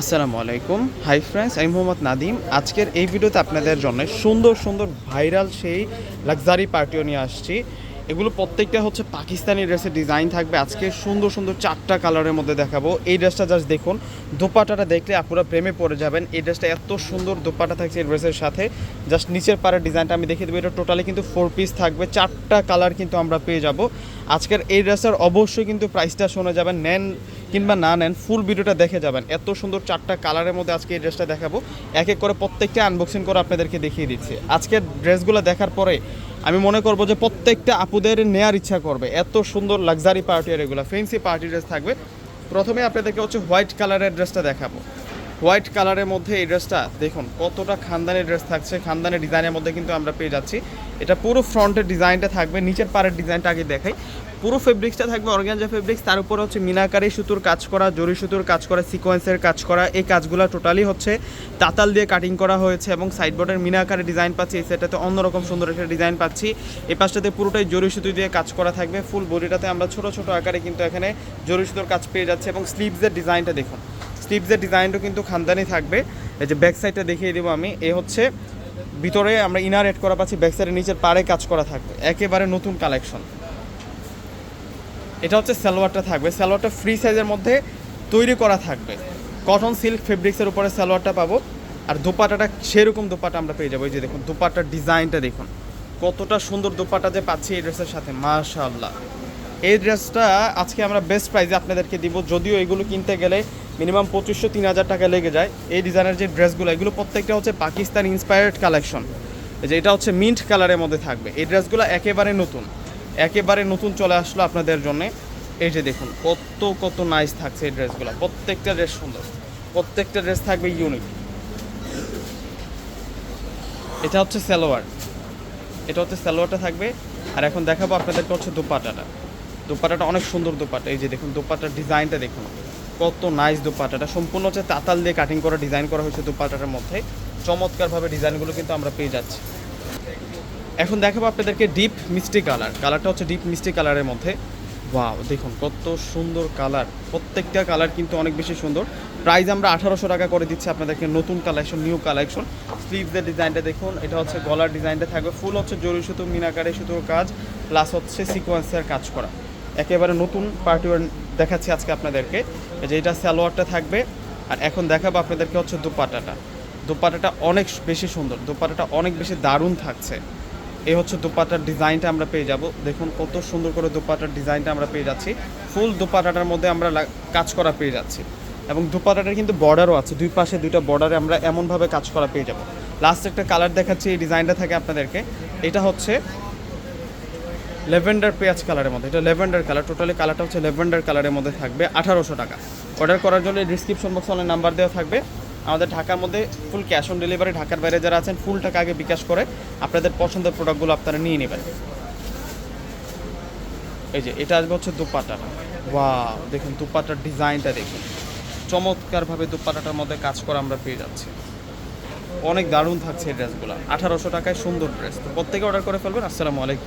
আসসালামু আলাইকুম। Hi friends আমি মোহাম্মদ নাদিম আজকের এই ভিডিওতে আপনাদের জন্য সুন্দর সুন্দর, ভাইরাল সেই লাক্সারি পার্টিও নিয়ে আসছি। এগুলো প্রত্যেকটা হচ্ছে পাকিস্তানি ড্রেসের ডিজাইন থাকবে। আজকে সুন্দর সুন্দর চারটা কালারের মধ্যে দেখাবো। এই ড্রেসটা জাস্ট দেখুন। দোপাটাটা দেখলে আপনারা প্রেমে পড়ে যাবেন। এই ড্রেসটা এত সুন্দর দোপাটা থাকছে এই ড্রেসের সাথে। জাস্ট নিচের পাড়ের ডিজাইনটা আমি দেখিয়ে দেবো। এটা টোটালি কিন্তু ফোর পিস থাকবে। চারটা কালার কিন্তু আমরা পেয়ে যাব। আজকের এই ড্রেসের অবশ্যই কিন্তু প্রাইসটা শোনা যাবেন। নেন কিংবা না নেন ফুল ভিডিওটা দেখে যাবেন। এত সুন্দর চারটা কালারের মধ্যে আজকে এই ড্রেসটা দেখাবো। এক এক করে প্রত্যেকটা আনবক্সিং করে আপনাদেরকে দেখিয়ে দিচ্ছি। আজকের ড্রেসগুলো দেখার পরে আমি মনে করব যে প্রত্যেকটা আপুদের নেয়ার ইচ্ছা করবে। এত সুন্দর লাক্সারি পার্টি আর এগুলো ফেন্সি পার্টি ড্রেস থাকবে। প্রথমে আপনাদেরকে হচ্ছে হোয়াইট কালারের ড্রেসটা দেখাবো। হোয়াইট কালারের মধ্যে এই ড্রেসটা দেখুন, কতটা খানদানি ড্রেস থাকছে। খানদানি ডিজাইনের মধ্যে কিন্তু আমরা পেয়ে যাচ্ছি। এটা পুরো ফ্রন্টের ডিজাইনটা থাকবে, নিচের পাড়ের ডিজাইনটা আগে দেখাই। পুরো ফেব্রিক্সটা থাকবে অর্গানজা ফেব্রিক্স তার উপর হচ্ছে মিনাকারি সুতোর কাজ করা, জরি সুতোর কাজ করা সিকোয়েন্সের কাজ করা, এই কাজগুলো টোটালি হচ্ছে তাতাল দিয়ে কাটিং করা হয়েছে এবং সাইডবোর্ডের মিনাকারি ডিজাইন পাচ্ছি, এই সেটাতে অন্যরকম সুন্দর একটা ডিজাইন পাচ্ছি। এই পাশটাতে পুরোটাই জরি সুতো দিয়ে কাজ করা থাকবে ফুল বডিটাতে আমরা ছোট ছোট আকারে কিন্তু এখানে জরি সুতোর কাজ পেয়ে যাচ্ছে এবং স্লিভসের ডিজাইনটা দেখুন। স্লিভসের ডিজাইনটাও কিন্তু খানদানি থাকবে। এই যে ব্যাক সাইডটা দেখিয়ে দেবো আমি, এ হচ্ছে ভিতরে আমরা ইনার এড করা পাচ্ছি ব্যাক সাইডের নিচের পাড়ে কাজ করা থাকবে। একেবারে নতুন কালেকশন এটা হচ্ছে সালোয়ারটা থাকবে। সালোয়ারটা ফ্রি সাইজের মধ্যে তৈরি করা থাকবে। কটন সিল্ক ফেব্রিক্সের উপরে সালোয়ারটা পাবো। আর দোপাটাটা, সেরকম দোপাটা আমরা পেয়ে যাব। এই যে দেখুন, দোপাটার ডিজাইনটা দেখুন। কতটা সুন্দর দোপাটা যে পাচ্ছি এই ড্রেসের সাথে, মাশাআল্লাহ। এই ড্রেসটা আজকে আমরা বেস্ট প্রাইসে আপনাদেরকে দিব। যদিও এগুলো কিনতে গেলে মিনিমাম পঁচিশশো, তিন হাজার টাকা লেগে যায়। এই ডিজাইনের যে ড্রেসগুলো, এগুলো প্রত্যেকটা হচ্ছে পাকিস্তান ইন্সপায়ার্ড কালেকশন যে এটা হচ্ছে মিন্ট কালারের মধ্যে থাকবে। এই ড্রেসগুলো একেবারে নতুন। একেবারে নতুন চলে আসলো আপনাদের জন্য। এই যে দেখুন, কত কত নাইস থাকছে এই ড্রেসগুলো। প্রত্যেকটা ড্রেস সুন্দর। প্রত্যেকটা ড্রেস থাকবে ইউনিক এটা হচ্ছে সালোয়ার। এটা হচ্ছে সালোয়ারটা থাকবে। আর এখন দেখাবো আপনাদেরকে হচ্ছে দোপাটাটা। দোপাটাটা অনেক সুন্দর দোপাটা এই যে দেখুন দোপাটার ডিজাইনটা দেখুন। কত নাইস দোপাটাটা সম্পূর্ণ হচ্ছে তাতাল দিয়ে কাটিং করা ডিজাইন করা হয়েছে দোপাটাটার মধ্যে। চমৎকারভাবে ডিজাইনগুলো কিন্তু আমরা পেয়ে যাচ্ছি। এখন দেখাবো আপনাদেরকে ডিপ মিষ্টি কালার কালারটা হচ্ছে ডিপ মিষ্টি কালারের মধ্যে। ওয়াও দেখুন কত সুন্দর কালার প্রত্যেকটা কালার কিন্তু অনেক বেশি সুন্দর। প্রাইস আমরা আঠারোশো টাকা করে দিচ্ছি আপনাদেরকে নতুন কালেকশন নিউ কালেকশন স্লিভসের ডিজাইনটা দেখুন। এটা হচ্ছে গলার ডিজাইনটা থাকবে। ফুল হচ্ছে জরি সুতো, মিনাকারে সুতোর কাজ। প্লাস হচ্ছে সিকোয়েন্সের কাজ করা। একেবারে নতুন পার্টি দেখাচ্ছি আজকে আপনাদেরকে। যে এটা সালোয়ারটা থাকবে, আর এখন দেখাবো আপনাদেরকে হচ্ছে দুপাটাটা। দুপাটাটা অনেক বেশি সুন্দর, দুপাটাটা অনেক বেশি দারুণ থাকছে। এই হচ্ছে দুপাটার ডিজাইনটা আমরা পেয়ে যাব। দেখুন কত সুন্দর করে দুপাটার ডিজাইনটা আমরা পেয়ে যাচ্ছি। ফুল দুপাটাটার মধ্যে আমরা কাজ করা পেয়ে যাচ্ছি। এবং দুপাটাটার কিন্তু বর্ডারও আছে, দুই পাশে দুইটা বর্ডারে আমরা এমনভাবে কাজ করা পেয়ে যাব। লাস্ট একটা কালার দেখাচ্ছি, এই ডিজাইনটা থাকে আপনাদেরকে। এটা হচ্ছে লেভেন্ডার পেঁয়াজ কালারের মধ্যে, এটা লেভেন্ডার কালার, টোটালি কালারটা হচ্ছে লেভেন্ডার কালারের মধ্যে থাকবে আঠারোশো টাকা। অর্ডার করার জন্য ডিসক্রিপশন বক্সে অনেক নাম্বার দেওয়া থাকবে। আমাদের ঢাকার মধ্যে ফুল ক্যাশ অন ডেলিভারি ঢাকার বাইরে যারা আছেন ফুল টাকা আগে বিকাশ করে আপনাদের পছন্দের প্রোডাক্টগুলো আপনারা নিয়ে নেবেন। এই যে, এটা আসবে হচ্ছে দুপাটাটা। ওয়া দেখুন, দুপাটার ডিজাইনটা দেখুন। চমৎকারভাবে দুপাটাটার মধ্যে কাজ করা আমরা পেয়ে যাচ্ছি। অনেক দারুণ থাকছে এই ড্রেসগুলো আঠারোশো টাকায় সুন্দর ড্রেস তো প্রত্যেকে অর্ডার করে ফেলবেন। আসসালামু আলাইকুম।